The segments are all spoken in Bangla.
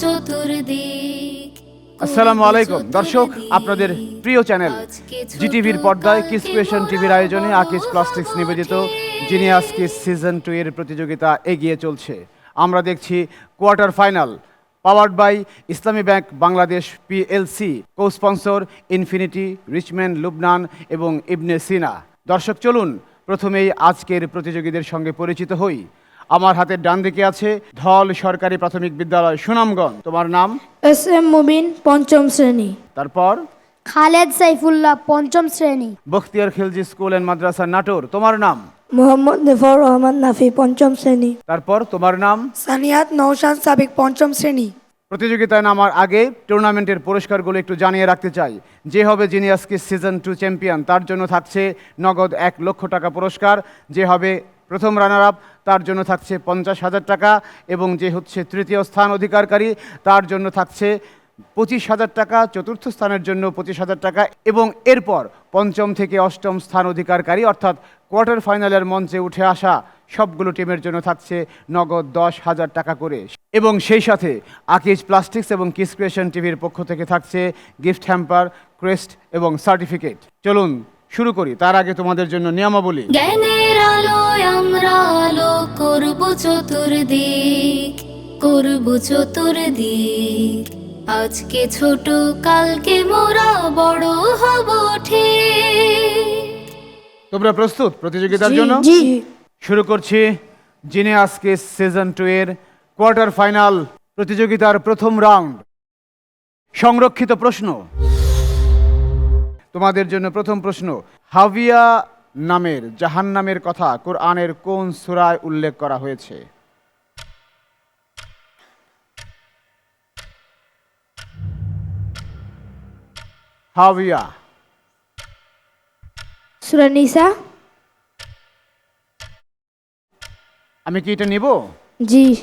চতুর্দিক আসসালামু আলাইকুম। দর্শক আপনাদের প্রিয় চ্যানেল জিটিভির পর্দায় কিস ক্রিয়েশন টিভির আয়োজনে আকিস প্লাস্টিক্স নিবেদিত জিনিয়াস কিস সিজন টু এর প্রতিযোগিতা এগিয়ে চলছে। আমরা দেখছি quarter final powered by Islami Bank Bangladesh PLC co sponsor Infinity Richman Lubnan এবং ইবনে সিনা দর্শক চলুন প্রথমেই আজকের প্রতিযোগীদের সঙ্গে পরিচিত হই। আমার হাতের ডান দিকে আছে ধল সরকারি প্রাথমিক বিদ্যালয় সুনামগঞ্জ। তোমার নাম? এস এম মুবিন পঞ্চম শ্রেণি। তারপর? খালেদ সাইফুল্লাহ পঞ্চম শ্রেণি। Bakhtiyar Khilji school and Madrasa Natore. তোমার নাম? মোহাম্মদ নেফর রহমান নাফি পঞ্চম শ্রেণি। তারপর তোমার নাম? সানিয়াত নৌশান সাবিক পঞ্চম শ্রেণি। প্রতিযোগিতায় নামার আগে টুর্নামেন্টের পুরস্কারগুলো একটু জানিয়ে রাখতে চাই। যে হবে জিনিয়াসকে সিজন টু চ্যাম্পিয়ন তার জন্য থাকছে নগদ এক লক্ষ টাকা পুরস্কার। যে হবে প্রথম রানার আপ তার জন্য থাকছে পঞ্চাশ হাজার টাকা এবং যে হচ্ছে তৃতীয় স্থান অধিকারকারী, তার জন্য থাকছে পঁচিশ হাজার টাকা, চতুর্থ স্থানের জন্য পঁচিশ হাজার টাকা এবং এরপর পঞ্চম থেকে অষ্টম স্থান অধিকারকারী, অর্থাৎ কোয়ার্টার ফাইনালের মঞ্চে উঠে আসা সবগুলো টিমের জন্য থাকছে নগদ দশ হাজার টাকা করে। এবং সেই সাথে আকিজ প্লাস্টিক্স এবং কিস ক্রিয়েশন টিভির পক্ষ থেকে থাকছে গিফট হ্যাম্পার, ক্রেস্ট এবং সার্টিফিকেট। চলুন শুরু করি, তার আগে তোমাদের জন্য নিয়মাবলী। আলোয় আমরা আলো করব চতুর্দিক করব চতুর্দিক। আজকে ছোট কালকে মোরা বড় হব ঠিক। তোমরা প্রস্তুত প্রতিযোগিতার জন্য? শুরু করছি যিনি আজকে সিজন টু এর কোয়ার্টার ফাইনাল প্রতিযোগিতার প্রথম রাউন্ড সংরক্ষিত প্রশ্ন। তোমাদের জন্য প্রথম প্রশ্ন হাভিয়া নামের জাহান নামের কথা কোরআনের কোন সুরায় উল্লেখ করা হয়েছে? হাভিয়া সুরা নিসা? আমি কি এটা নিব? জি।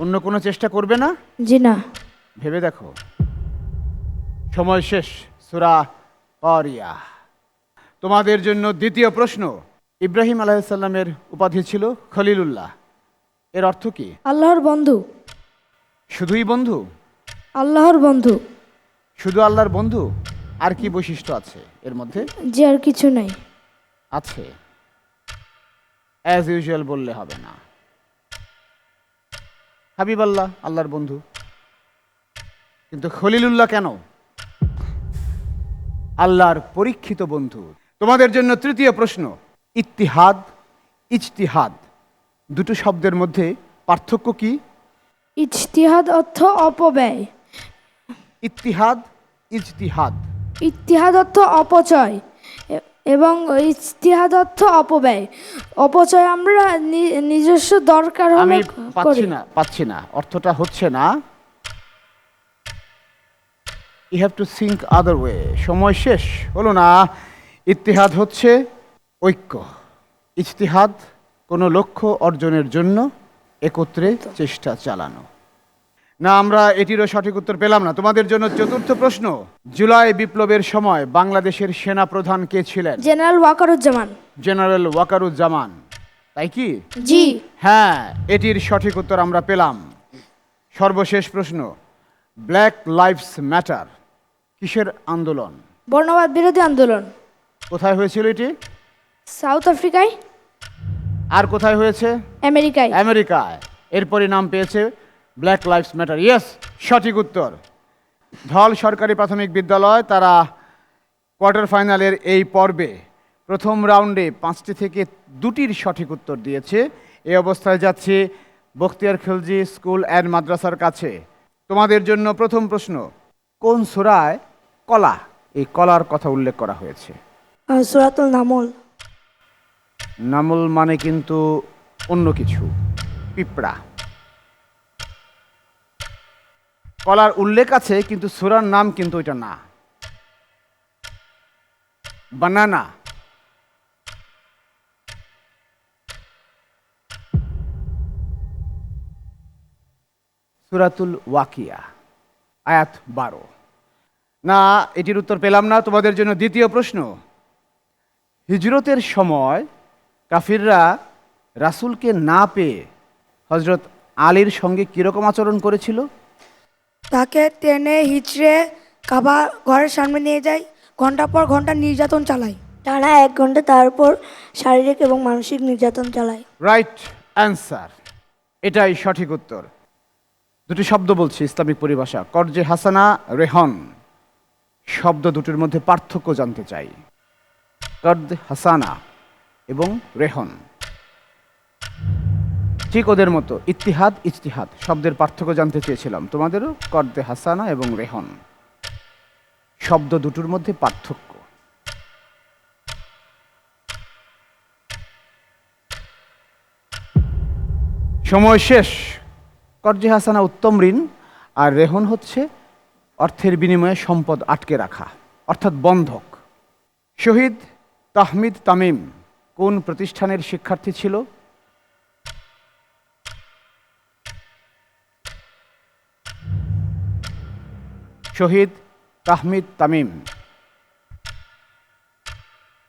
অন্য কোনো চেষ্টা করবে না? জি না। ভেবে দেখো। সময় শেষ সুরা অরিয়া তোমাদের জন্য দ্বিতীয় প্রশ্ন। ইব্রাহিম আলাইসাল্লামের উপাধি ছিল খলিলুল্লাহ। এর অর্থ কি? আল্লাহর বন্ধু। শুধুই বন্ধু? আল্লাহর বন্ধু। শুধু আল্লাহর বন্ধু? আর কি বৈশিষ্ট্য আছে এর মধ্যে? যে আর কিছু নাই। আছে। অ্যাজ ইউজুয়াল বললে হবে না। হাবিব আল্লাহ আল্লাহর বন্ধু। কিন্তু খলিলুল্লাহ কেন? আল্লাহর পরীক্ষিত বন্ধু। তোমাদের জন্য তৃতীয় প্রশ্ন ইত্তিহাদ ইজতিহাদ। দুটো শব্দের মধ্যে পার্থক্য কি? ইজতিহাদ অর্থ অপব্যয়। ইত্তিহাদ ইজতিহাদ। ইতিহাদ অর্থ অপচয় এবং ইজতিহাদ অর্থ অপব্যয়। অপচয় আমরা নিজস্ব দরকার হলে আমি পাচ্ছি না পাচ্ছি না অর্থটা হচ্ছে না you have to think other way সময় শেষ হলো না। ইতিহাদ হচ্ছে ঐক্য। ইজতিহাদ কোনো লক্ষ্য অর্জনের জন্য একত্রে চেষ্টা চালানো। না আমরা এটিরও সঠিক উত্তর পেলাম না। তোমাদের জন্য চতুর্থ প্রশ্ন জুলাই বিপ্লবের সময় বাংলাদেশের সেনা প্রধান কে ছিলেন? জেনারেল ওয়াকারুজ্জামান। জেনারেল ওয়াকারুজ্জামান। তাই কি? জি। হ্যাঁ এটির সঠিক উত্তর আমরা পেলাম। সর্বশেষ প্রশ্ন ব্ল্যাক লাইফস ম্যাটার কিসের আন্দোলন? বর্ণবাদ বিরোধী আন্দোলন। কোথায় হয়েছিল এটি? সাউথ আফ্রিকায়। আর কোথায় হয়েছে? আমেরিকায়। আমেরিকায়। এরপরই নাম পেয়েছে ব্ল্যাক লাইভস ম্যাটার ইয়েস সঠিক উত্তর। ধল সরকারি প্রাথমিক বিদ্যালয় তারা কোয়ার্টার ফাইনালের এই পর্বে প্রথম রাউন্ডে পাঁচটি থেকে দুটির সঠিক উত্তর দিয়েছে। এই অবস্থায় যাচ্ছে বখতিয়ার খিলজি স্কুল অ্যান্ড মাদ্রাসার কাছে। তোমাদের জন্য প্রথম প্রশ্ন কোন সুরায় কলা? এই কলার কথা উল্লেখ করা হয়েছে। সুরাতুল নামল। নামল মানে কিন্তু অন্য কিছু, পিঁপড়া। কলার উল্লেখ আছে, কিন্তু সুরার নাম কিন্তু ওইটা না। বানানা। সুরাতুল ওয়াকিয়া, আয়াত বারো। না, এটির উত্তর পেলাম না, তোমাদের জন্য দ্বিতীয় প্রশ্ন। হিজরতের সময় কাফিররা রাসূলকে না পেয়ে হজরত আলীর সঙ্গে কীরকম আচরণ করেছিল? তাকে টেনে হিচড়ে কাবা ঘরের সামনে নিয়ে যায় ঘণ্টা পর ঘণ্টা নির্যাতন চালায়। টানা এক ঘণ্টা তারপর শারীরিক এবং মানসিক নির্যাতন চালায়। রাইট অ্যান্সার এটাই সঠিক উত্তর। দুটি শব্দ বলছি ইসলামিক পরিভাষা। কর্জে হাসানা রেহন। শব্দ দুটির মধ্যে পার্থক্য জানতে চাই। কর্দ হাসানা এবং রেহন। ঠিক ওদের মতো ইতিহাদ ইজতিহাদ, শব্দের পার্থক্য জানতে চেয়েছিলাম। তোমাদেরও কর্দে হাসানা এবং রেহন। শব্দ দুটোর মধ্যে পার্থক্য। সময় শেষ। কর্জে হাসানা উত্তম ঋণ আর রেহন হচ্ছে অর্থের বিনিময়ে সম্পদ আটকে রাখা, অর্থাৎ বন্ধক। শহীদ তাহমিদ তামিম কোন প্রতিষ্ঠানের শিক্ষার্থী ছিল? শহীদ তাহমিদ তামিম।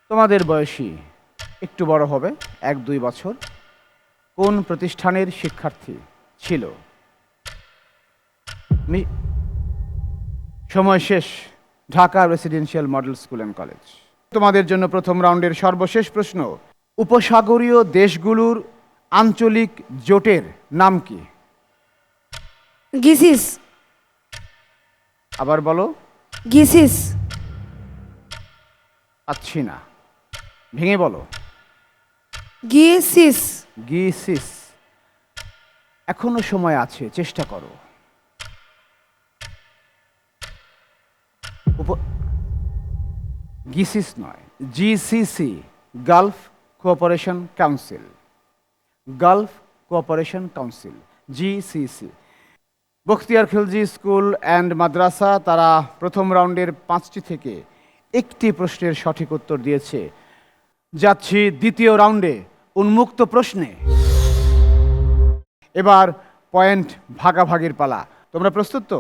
তোমাদের বয়সী একটু বড় হবে, এক দুই বছর। কোন প্রতিষ্ঠানের শিক্ষার্থী ছিল? সময় শেষ, Dhaka residential model school and college. তোমাদের জন্য প্রথম রাউন্ডের সর্বশেষ প্রশ্ন উপসাগরীয় দেশগুলোর আঞ্চলিক জোটের নাম কি? গিসিস। আবার বলো। গিসিস। পাচ্ছি না। ভেঙে বলো। গিসিস। গিসিস। এখনও সময় আছে চেষ্টা করো। গিসিস নয় GCC Gulf Cooperation Council Gulf Cooperation Council GCC Bakhtiyar Khilji school and Madrasa তারা প্রথম রাউন্ডের পাঁচটি থেকে একটি প্রশ্নের সঠিক উত্তর দিয়েছে। যাচ্ছি দ্বিতীয় রাউন্ডে উন্মুক্ত প্রশ্নে। এবার পয়েন্ট ভাগাভাগির পালা। তোমরা প্রস্তুত তো?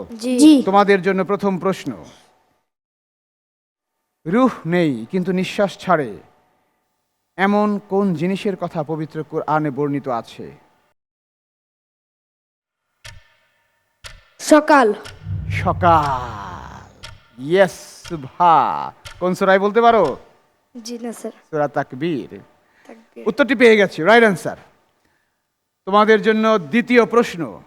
তোমাদের জন্য প্রথম প্রশ্ন। রুহ নেই কিন্তু নিঃশ্বাস ছাড়ে। এমন কোন জিনিসের কথা পবিত্র কোরআনে বর্ণিত আছে? সকাল। সকাল। ইয়েস ভা কোন সুরাই বলতে পারো? জি না স্যার। সুরা তাকবীর। উত্তরটি পেয়ে গেছি। রাইট অ্যান্সার তোমাদের জন্য দ্বিতীয় প্রশ্ন।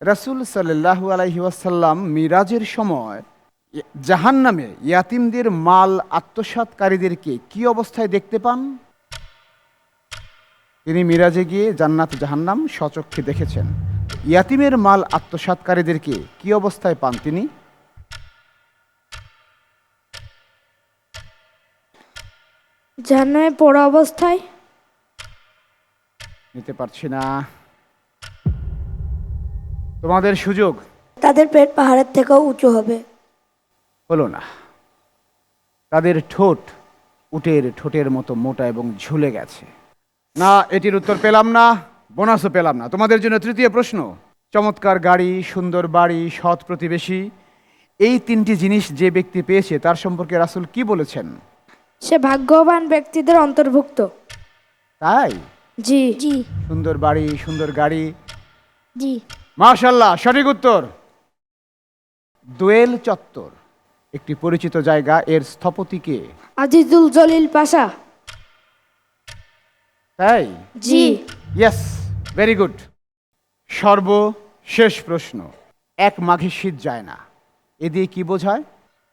রাসূল সাল্লাল্লাহু আলাইহি ওয়াসাল্লাম মিরাজের সময় জাহান নামে ইয়াতিমদের মাল আত্মসাৎকারীদেরকে কি অবস্থায় দেখতে পান? তিনি মিরাজে গিয়ে জান্নাত জাহান্নাম সচক্ষে দেখেছেন। ইয়াতিমের মাল আত্মসাৎকারীদেরকে কি অবস্থায় পান তিনি? জাহান্নামে পড়া অবস্থায়? নিতে পারছি না। তোমাদের সুযোগ। তাদের পেট পাহাড়ের থেকেও উঁচু হবে। হলো না। তাদের ঠোঁট উটের ঠোঁটের মতো মোটা এবং ঝুলে গেছে। না এটির উত্তর পেলাম না বোনাসও পেলাম না। তোমাদের জন্য তৃতীয় প্রশ্ন। চমৎকার গাড়ি সুন্দর বাড়ি সৎ প্রতিবেশী এই তিনটি জিনিস যে ব্যক্তি পেয়েছে তার সম্পর্কে রাসূল কি বলেছেন? সে ভাগ্যবান ব্যক্তিদের অন্তর্ভুক্ত। তাই? জি। জি। সুন্দর বাড়ি সুন্দর গাড়ি। জি। মাশাল্লাহ সঠিক উত্তর। দোয়েল চত্বর। একটি পরিচিত জায়গা এর স্থপতিকে আজিজুল জলিল পাশা। তাই? জি। ইয়েস ভেরি গুড সর্বশেষ প্রশ্ন এক মাঘে শীত যায় না। এ দিয়ে কি বোঝায়?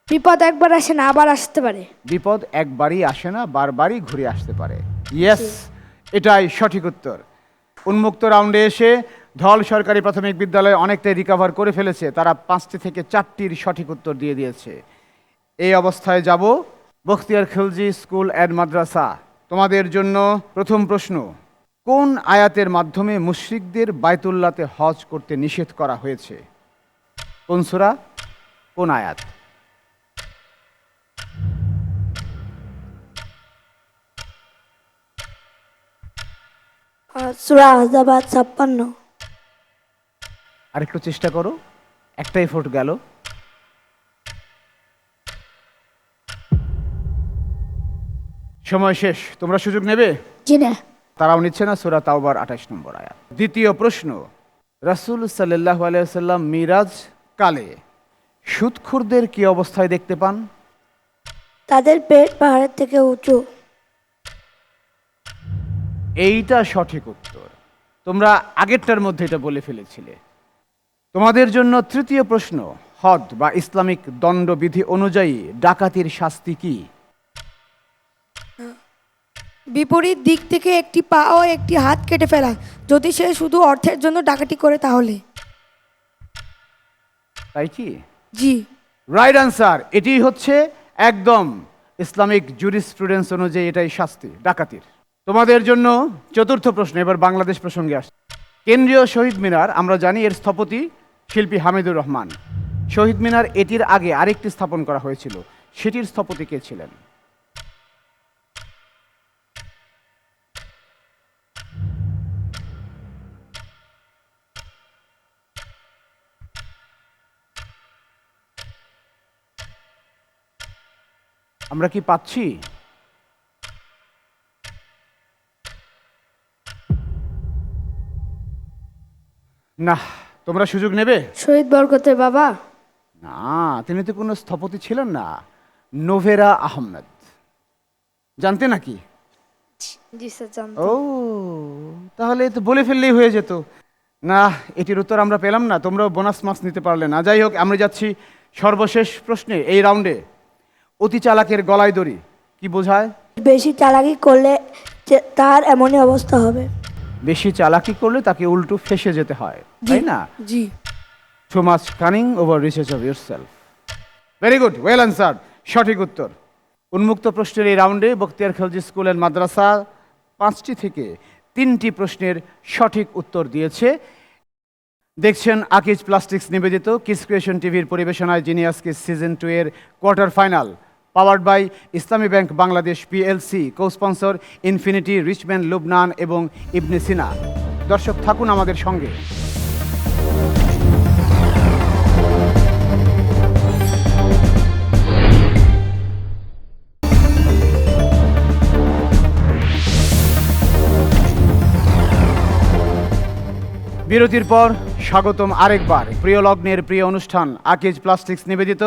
বিপদ একবার আসে না আবার আসতে পারে। বিপদ একবারই আসে না বারবারই ঘুরে আসতে পারে। ইয়েস এটাই সঠিক উত্তর। উন্মুক্ত রাউন্ডে এসে ধল সরকারি প্রাথমিক বিদ্যালয় অনেকটাই রিকভার করে ফেলেছে। তারা পাঁচটি থেকে চারটির সঠিক উত্তর দিয়ে দিয়েছে। এই অবস্থায় যাব বখতিয়ার খিলজি স্কুল অ্যান্ড মাদ্রাসা। তোমাদের জন্য প্রথম প্রশ্ন কোন আয়াতের মাধ্যমে মুশরিকদের বায়তুল্লাতে হজ করতে নিষেধ করা হয়েছে? কোন সূরা? কোন আয়াত? সুরা আহজাবাদ ছাপ্পান্ন। আরেকটু চেষ্টা করো একটাই ফোট গেল। সময় শেষ। তোমরা সুযোগ নেবে? জি না। তারাও নিচ্ছে না সুরা তাওবার আঠাশ নম্বর আয়াত। দ্বিতীয় প্রশ্ন রাসূল সাল্লাহ আলাইসাল্লাম মিরাজ কালে সুৎখুরদের কি অবস্থায় দেখতে পান? তাদের পেট পাহাড়ের থেকে উঁচু। এইটা সঠিক উত্তর। তোমরা আগেরটার মধ্যে এটা বলে ফেলেছিলে। তোমাদের জন্য তৃতীয় প্রশ্ন হদ বা ইসলামিক দণ্ডবিধি অনুযায়ী ডাকাতির শাস্তি কি? বিপরীত দিক থেকে একটি পা ও একটি হাত কেটে ফেলা যদি সে শুধু অর্থের জন্য ডাকাতি করে তাহলে। তাই কি? জি। রাইট আনসার এটি হচ্ছে একদম ইসলামিক জুরিস্প্রুডেন্স অনুযায়ী এটাই শাস্তি ডাকাতির। তোমাদের জন্য চতুর্থ প্রশ্ন এবার বাংলাদেশ প্রসঙ্গে আসছে। কেন্দ্রীয় শহীদ মিনার আমরা জানি এর স্থপতি শিল্পী হামিদুর রহমান। শহীদ মিনার এটির আগে আরেকটি স্থাপন করা হয়েছিল। সেটির স্থপতি কে ছিলেন? আমরা কি পাচ্ছি? না তোমরা সুযোগ নেবে? শহীদ বরকতের বাবা। না তিনি তো কোনো স্থপতি ছিলেন না। নোভেরা আহমেদ। জানতে নাকি? জি স্যার জানতাম ও তাহলে তো বলে ফেললেই হয়ে যেত। না এটির উত্তর আমরা পেলাম না। তোমরাও বোনাস মার্কস নিতে পারলে না। যাই হোক আমরা যাচ্ছি সর্বশেষ প্রশ্নে এই রাউন্ডে অতি চালাকের গলায় দড়ি কি বোঝায়? বেশি চালাকি করলে তার এমনই অবস্থা হবে। বেশি চালাকি করলে তাকে উল্টো ফেসে যেতে হয় তাই না? জি। Too much cunning over research of yourself very good well answer সঠিক উত্তর। উন্মুক্ত প্রশ্নের এই রাউন্ডে বক্তিয়ার খেলজি স্কুল অ্যান্ড মাদ্রাসা পাঁচটি থেকে তিনটি প্রশ্নের সঠিক উত্তর দিয়েছে। দেখছেন আকিজ প্লাস্টিক্স নিবেদিত কিস ক্রিয়েশন টিভির পরিবেশনায় জিনিয়াস কিস সিজন টু এর quarter final powered by Islami Bank Bangladesh PLC co sponsor Infinity, Richman Lubnan এবং ইবনে সিনা। দর্শক, থাকুন আমাদের সঙ্গে। বিরতির পর স্বাগতম আরেকবার। প্রিয় লগ্নের প্রিয় অনুষ্ঠান আকিজ প্লাস্টিক্স নিবেদিত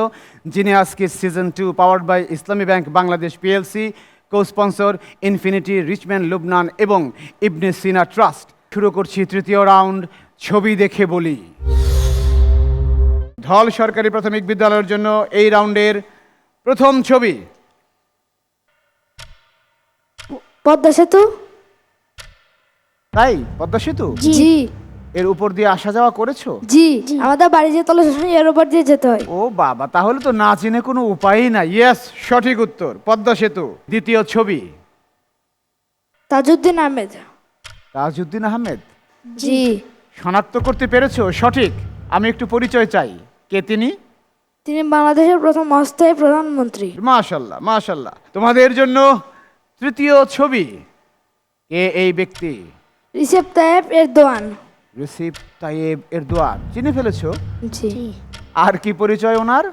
যিনি Kids season two powered by Islami Bank Bangladesh PLC co sponsor Infinity Richman Lubnan এবং ইবনে সিনা ট্রাস্ট শুরু করছি তৃতীয় রাউন্ড ছবি দেখে বলি। ঢল সরকারি প্রাথমিক বিদ্যালয়ের জন্য এই রাউন্ডের প্রথম ছবি। পদ্মা সেতু? তাই? পদ্মা সেতু? জি। এর উপর দিয়ে আসা যাওয়া করেছ? জি আমাদের বাড়ি যে তলা স্টেশনের উপর দিয়ে যেতে হয়। ও বাবা তাহলে তো না চিনে কোনো উপায়ই নাই। ইয়েস সঠিক উত্তর পদ্মা সেতু দ্বিতীয় ছবি। তাজউদ্দিন আহমেদ। তাজউদ্দিন আহমেদ? জি। শনাক্ত করতে পেরেছ? সঠিক আমি একটু পরিচয় চাই। কে তিনি? তিনি বাংলাদেশের প্রথম অস্থায়ী প্রধানমন্ত্রী। মাশাল্লাহ মাশাল্লাহ। তোমাদের জন্য তৃতীয় ছবি। কে এই ব্যক্তি? Recep Tayyip Erdogan. Recep Tayyip Erdogan. চিনে ফেলেছো? জি। আর কি পরিচয় ওনার?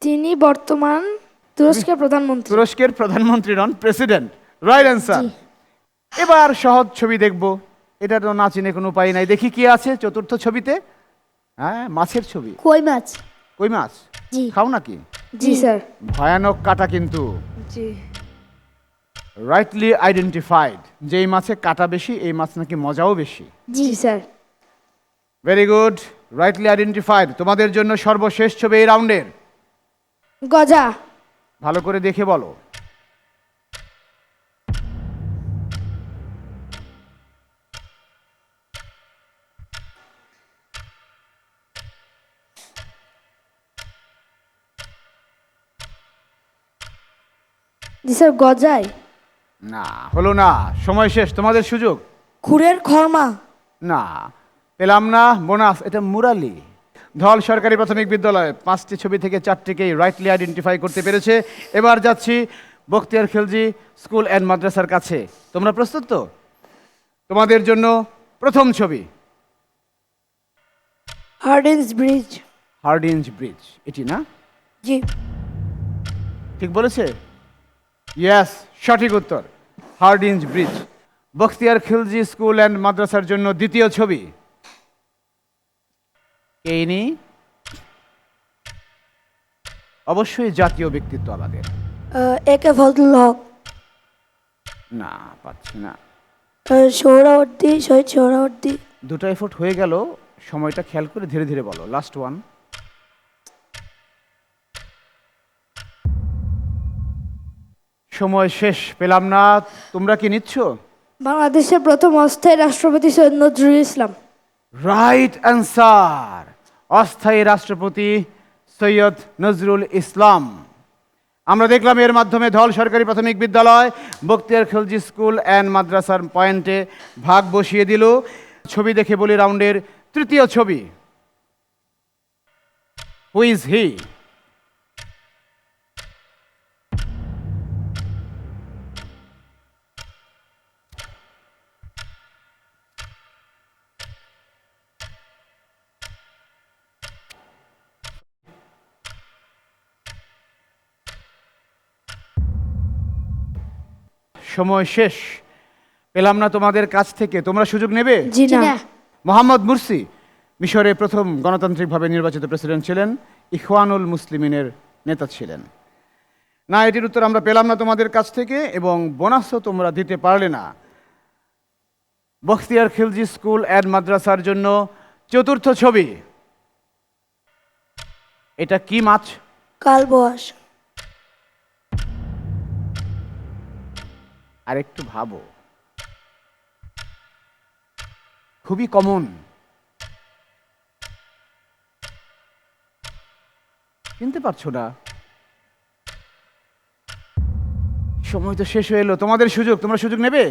তিনি বর্তমান তুরস্কের প্রধানমন্ত্রী। তুরস্কের প্রধানমন্ত্রী নন প্রেসিডেন্ট। Right answer. এবার সহজ ছবি দেখব। এটা তো না চিনে কোনো উপায় নাই। দেখি কি আছে চতুর্থ ছবিতে। হ্যাঁ মাছের ছবি। কই মাছ? কই মাছ? জি। খাও নাকি? জি স্যার। ভয়ানক কাটা কিন্তু। জি। রাইটলি আইডেন্টিফাইড যে এই মাছে কাটা বেশি এই মাছ নাকি মজাও বেশি। জি sir. Very good rightly identified তোমাদের জন্য সর্বশেষ ছবি এই রাউন্ডের। গজা। ভালো করে দেখে বলো। জি স্যার গজাই। না হলো না। সময় শেষ। তোমাদের সুযোগ। খুরের খরমা। না। পেলাম না বোনাস এটা মুরালি। ধল সরকারি প্রাথমিক বিদ্যালয় পাঁচটি ছবি থেকে চারটিকেই রাইটলি আইডেন্টিফাই করতে পেরেছে। এবার যাচ্ছি বখতিয়ার খিলজি স্কুল অ্যান্ড মাদ্রাসার কাছে। তোমরা প্রস্তুত তো? তোমাদের জন্য প্রথম ছবি। হার্ডিন্স ব্রিজ হার্ডিঞ্জ ব্রিজ এটি না? জি। ঠিক বলেছে? ইয়াস সঠিক উত্তর। হার্ডিঞ্জ ব্রিজ বখতিয়ার খিলজি স্কুল অ্যান্ড মাদ্রাসার জন্য দ্বিতীয় ছবি। কে ইনি অবশ্যই জাতীয় ব্যক্তিত্ব আমাদের। আহ, এ কে না পাচ্ছি না। সোহরাওয়ার্দী শহীদ সোহরাওয়ার্দী দুটো এফোর্ট হয়ে গেল। সময়টা খেয়াল করে ধীরে ধীরে বলো। লাস্ট ওয়ান সময় শেষ পেলাম না। তোমরা কি নিচ্ছ? বাংলাদেশের প্রথম অস্থায়ী রাষ্ট্রপতি সৈয়দ নজরুল ইসলাম। রাইট অ্যান্সার অস্থায়ী রাষ্ট্রপতি সৈয়দ নজরুল ইসলাম। আমরা দেখলাম এর মাধ্যমে ধল সরকারি প্রাথমিক বিদ্যালয় বক্তিয়ার খলজি স্কুল অ্যান্ড মাদ্রাসার পয়েন্টে ভাগ বসিয়ে দিল। ছবি দেখে বলি রাউন্ডের তৃতীয় ছবি। হুইজ হি সময় শেষ। পেলাম না তোমাদের কাছ থেকে। তোমরা সুযোগ নেবে? জি না। মোহাম্মদ মুরসি মিশরে প্রথম গণতান্ত্রিকভাবে নির্বাচিত প্রেসিডেন্ট ছিলেন ইখওয়ানুল মুসলিমিনের নেতা ছিলেন। না এটির উত্তর আমরা পেলাম না তোমাদের কাছ থেকে এবং বোনাসও তোমরা দিতে পারলে না। বখতিয়ার খিলজি স্কুল অ্যান্ড মাদ্রাসার জন্য চতুর্থ ছবি। এটা কি মাছ? কালবোয়াস আর একটু ভাবো। খুবই কমন চিনতে পারছ না? সময় তো শেষ হয়ে এলো। তোমাদের সুযোগ তোমরা সুযোগ নেবে?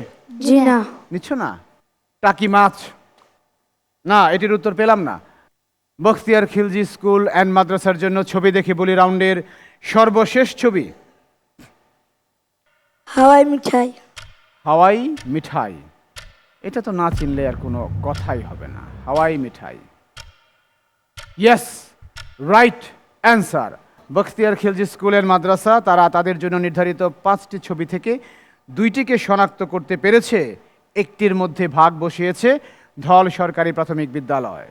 জি না। নিচ্ছ না? টাকি মাছ। না এটির উত্তর পেলাম না। বখতিয়ার খিলজি স্কুল অ্যান্ড মাদ্রাসার জন্য ছবি দেখে বলি রাউন্ডের সর্বশেষ ছবি। হাওয়াই মিঠাই। হাওয়াই মিঠাই। এটা তো না চিনলে আর কোনো কথাই হবে না। হাওয়াই মিঠাই। Yes right answer Bakhtiyar Khilji স্কুলের মাদ্রাসা, তারা তাদের জন্য নির্ধারিত পাঁচটি ছবি থেকে দুইটিকে শনাক্ত করতে পেরেছে। একটির মধ্যে ভাগ বসিয়েছে ধল সরকারি প্রাথমিক বিদ্যালয়।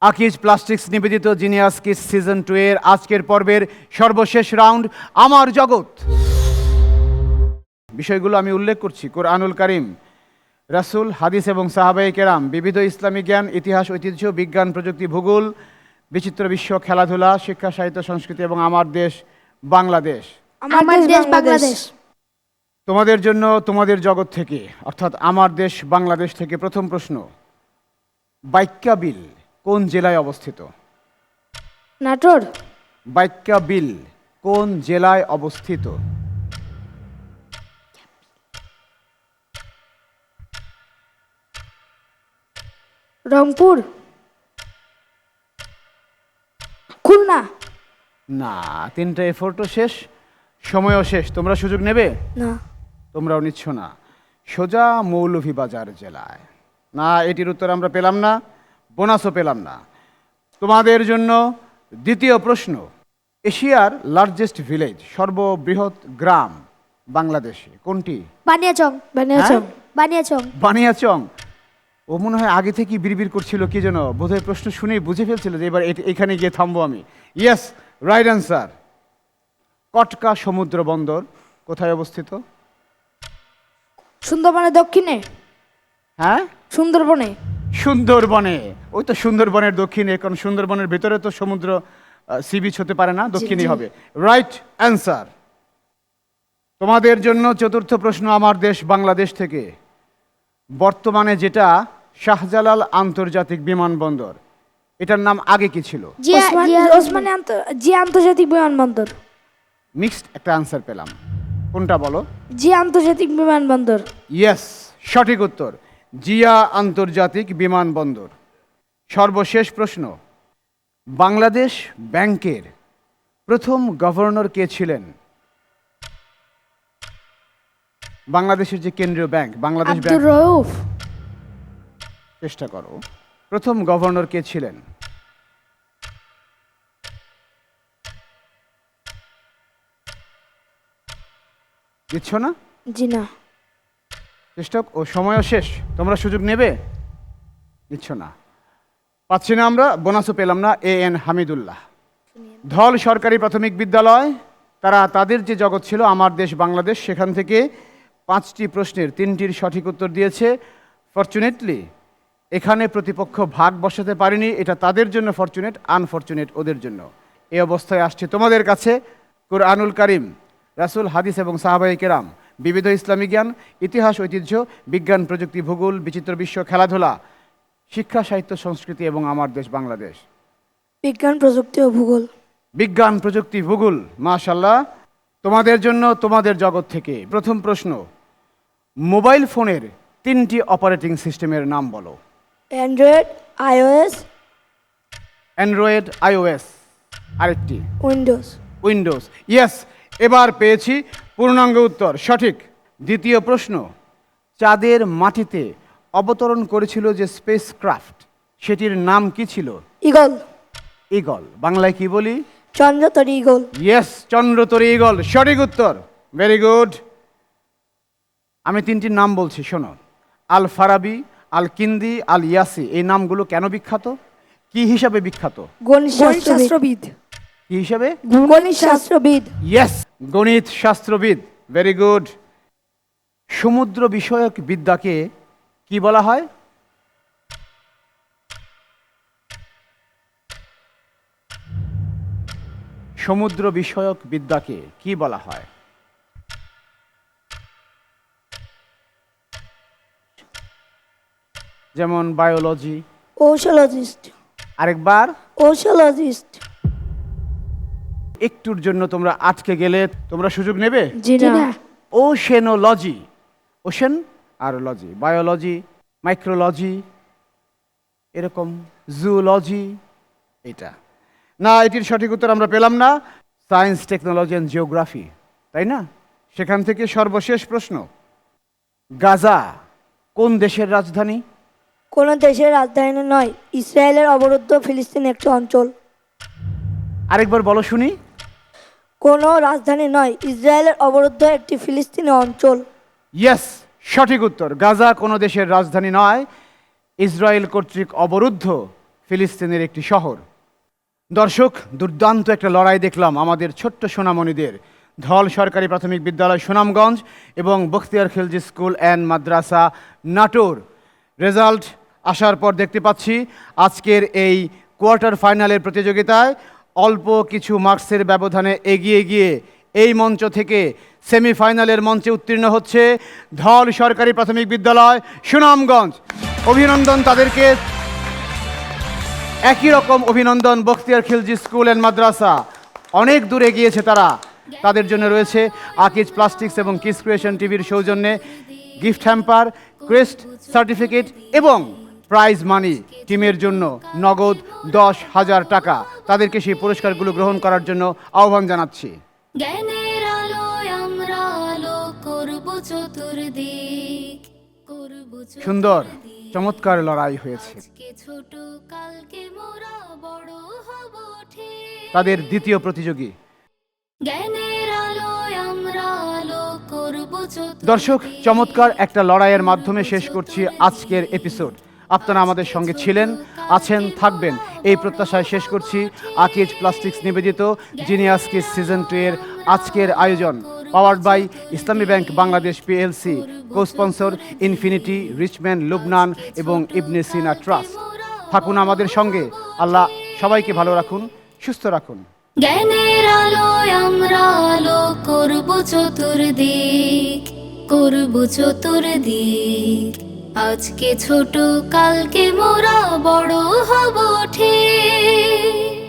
আকিজ প্লাস্টিক্স নিবেদিত জিনিয়াস কিস সিজন টু এর আজকের পর্বের সর্বশেষ রাউন্ড, আমার জগৎ। বিষয়গুলো আমি উল্লেখ করছি। কোরআনুল কারিম রাসূল হাদিস এবং সাহাবাই কেরাম বিবিধ ইসলামী জ্ঞান ইতিহাস ঐতিহ্য বিজ্ঞান প্রযুক্তি ভূগোল বিচিত্র বিশ্ব খেলাধুলা শিক্ষা সাহিত্য সংস্কৃতি এবং আমার দেশ বাংলাদেশ। আমার দেশ বাংলাদেশ। তোমাদের জন্য তোমাদের জগৎ থেকে অর্থাৎ আমার দেশ বাংলাদেশ থেকে প্রথম প্রশ্ন বাইক্কা বিল কোন জেলায় অবস্থিত? নাটোর। বাইক্কা বিল কোন জেলায় অবস্থিত? রংপুর। খুলনা। না তিনটা এফোর্টও শেষ সময়ও শেষ। তোমরা সুযোগ নেবে? না। তোমরাও নিচ্ছ না। সোজা মৌলভীবাজার জেলায়। না এটির উত্তর আমরা পেলাম না বোনাসও পেলাম না। তোমাদের জন্য দ্বিতীয় প্রশ্ন। এশিয়ার লার্জেস্ট ভিলেজ সর্ববৃহৎ গ্রাম বাংলাদেশে কোনটি? বানিয়াচং বানিয়াচং বানিয়াচং। বানিয়াচং। ও মনে হয় আগে থেকেই বিড়বিড় করছিল কি যেন? বোধহয় প্রশ্ন শুনেই বুঝে ফেলছিল যে এবার এখানে গিয়ে থামবো আমি। ইয়েস রাইট অ্যান্সার কটকা সমুদ্র বন্দর কোথায় অবস্থিত? সুন্দরবনের দক্ষিণে। হ্যাঁ? সুন্দরবনে। সুন্দরবনে। ওই তো সুন্দরবনের দক্ষিণে কারণ সুন্দরবনের ভিতরে তো সমুদ্র সি বিচ হতে পারে না দক্ষিণেই হবে। রাইট অ্যান্সার তোমাদের জন্য চতুর্থ প্রশ্ন আমার দেশ বাংলাদেশ থেকে। বর্তমানে যেটা শাহজালাল আন্তর্জাতিক বিমানবন্দর। এটার নাম আগে কি ছিল? ওসমান- জি আন্তর্জাতিক বিমানবন্দর। মিক্সড একটা আনসার পেলাম। কোনটা বলো? জি আন্তর্জাতিক বিমানবন্দর। ইয়েস সঠিক উত্তর। জিয়া আন্তর্জাতিক বিমানবন্দর। সর্বশেষ প্রশ্ন। বাংলাদেশ ব্যাংকের প্রথম গভর্নর কে ছিলেন? বাংলাদেশের যে কেন্দ্রীয় ব্যাংক বাংলাদেশ ব্যাংক। চেষ্টা করো। প্রথম গভর্নর কে ছিলেন? দিচ্ছ না? জি না। চেষ্টা ও সময়ও শেষ। তোমরা সুযোগ নেবে? নিচ্ছ না। পাচ্ছি না আমরা বোনাসও পেলাম না এ এন হামিদুল্লাহ। ধল সরকারি প্রাথমিক বিদ্যালয় তারা তাদের যে জগৎ ছিল আমার দেশ বাংলাদেশ সেখান থেকে পাঁচটি প্রশ্নের তিনটির সঠিক উত্তর দিয়েছে। ফর্চুনেটলি এখানে প্রতিপক্ষ ভাগ বসাতে পারেনি এটা তাদের জন্য ফরচুনেট আনফরচুনেট ওদের জন্য। এই অবস্থায় আসছে তোমাদের কাছে কুরআনুল কারিম রাসূল হাদিস এবং সাহাবাই কেরাম বিবিধ ইসলামী জ্ঞান ইতিহাস ঐতিহ্য বিজ্ঞান প্রযুক্তি ভূগোল বিচিত্র বিশ্ব খেলাধুলা শিক্ষা সাহিত্য সংস্কৃতি এবং আমার দেশ বাংলাদেশ। বিজ্ঞান প্রযুক্তি ও ভূগোল। বিজ্ঞান প্রযুক্তি ভূগোল মাশাল্লাহ তোমাদের জন্য তোমাদের জগৎ থেকে প্রথম প্রশ্ন মোবাইল ফোনের তিনটি অপারেটিং সিস্টেমের নাম বলো। অ্যান্ড্রয়েড আইওএস অ্যান্ড্রয়েড আইওএস আরেকটি। উইন্ডোজ উইন্ডোজ ইয়েস এবার পেয়েছি পূর্ণাঙ্গ উত্তর। সঠিক। দ্বিতীয় প্রশ্ন। চাঁদের মাটিতে অবতরণ করেছিল যে স্পেস ক্রাফট সেটির নাম কি ছিল? ইগল ইগল বাংলায় কি বলি? চন্দ্রতরী ইগল ইয়েস চন্দ্রতরী ইগল সঠিক উত্তর। ভেরি গুড আমি তিনটির নাম বলছি শোনো। আল ফারাবি আল কিন্দি আল ইয়াসি এই নামগুলো কেন বিখ্যাত? কি হিসাবে বিখ্যাত? গণিত গণিত শাস্ত্রবিদ শাস্ত্রবিদ কি হিসাবে? গণিত শাস্ত্রবিদ ইয়েস গণিত শাস্ত্রবিদ ভেরি গুড সমুদ্র বিষয়ক বিদ্যাকে কি বলা হয়? সমুদ্র বিষয়ক বিদ্যাকে কি বলা হয়? যেমন বায়োলজি ওশোলজিস্ট আরেকবার। ওশোলজিস্ট একটুর জন্য তোমরা আটকে গেলে তোমরা সুযোগ নেবে? জি না। ওশেনোলজি ওশেন আর লজি বায়োলজি মাইক্রোলজি এরকম জুলজি এটা না এটির সঠিক উত্তর আমরা পেলাম না। সায়েন্স টেকনোলজি অ্যান্ড জিওগ্রাফি তাই না? সেখান থেকে সর্বশেষ প্রশ্ন। গাজা কোন দেশের রাজধানী? কোনো দেশের রাজধানী নয় ইসরায়েলের অবরুদ্ধ ফিলিস্তিন একটি অঞ্চল। আরেকবার বলো শুনি। কোনো রাজধানী নয় ইসরায়েলের অবরুদ্ধ একটি ফিলিস্তিনি অঞ্চল। ইয়েস সঠিক উত্তর। গাজা কোনো দেশের রাজধানী নয় ইসরায়েল কর্তৃক অবরুদ্ধ ফিলিস্তিনের একটি শহর। দর্শক দুর্দান্ত একটা লড়াই দেখলাম আমাদের ছোট্ট সোনামণিদের। ধল সরকারি প্রাথমিক বিদ্যালয় সুনামগঞ্জ এবং Bakhtiyar Khilji school and Madrasa Natore. Result আসার পর দেখতে পাচ্ছি আজকের এই কোয়ার্টার ফাইনালের প্রতিযোগিতায় অল্প কিছু মার্কসের ব্যবধানে এগিয়ে গিয়ে এই মঞ্চ থেকে সেমিফাইনালের মঞ্চে উত্তীর্ণ হচ্ছে ধল সরকারি প্রাথমিক বিদ্যালয় সুনামগঞ্জ। অভিনন্দন তাদেরকে। একই রকম অভিনন্দন বখতিয়ার খিলজি স্কুল অ্যান্ড মাদ্রাসা। অনেক দূরে গিয়েছে তারা। তাদের জন্য রয়েছে আকিজ প্লাস্টিক্স এবং কিস ক্রিয়েশন টিভির সৌজন্যে গিফট হ্যাম্পার, ক্রেস্ট সার্টিফিকেট এবং প্রাইজ মানি টিমের জন্য নগদ দশ হাজার টাকা। তাদেরকে সেই পুরস্কারগুলো গ্রহণ করার জন্য আহ্বান জানাচ্ছি। জ্ঞানের আলোয় আমরা আলো করব চতুর্দিক করব সুন্দর চমৎকার লড়াই হয়েছে। ছোট কালকে মোরা বড় হব ঠিক। তাদের দ্বিতীয় প্রতিযোগী। জ্ঞানের আলোয় আমরা আলো করব চতুর্দিক। দর্শক চমৎকার একটা লড়াইয়ের মাধ্যমে শেষ করছি আজকের এপিসোড আপনারা আমাদের সঙ্গে ছিলেন, আছেন, থাকবেন। এই প্রত্যাশায় শেষ করছি। আকিজ প্লাস্টিক্স নিবেদিত জিনিয়াস কিস সিজন টু এর আজকের আয়োজন। Powered by Islami bank Bangladesh PLC co sponsor Infinity Richman Lubnan এবং ইবনে সিনা ট্রাস্ট থাকুন আমাদের সঙ্গে। আল্লাহ সবাইকে ভালো রাখুন, সুস্থ রাখুন। জ্ঞানের আলোয় আমরা আলো করব চতুর্দিক করব চতুর্দিক। আজকে ছোট কালকে মোরা বড় হব ঠিক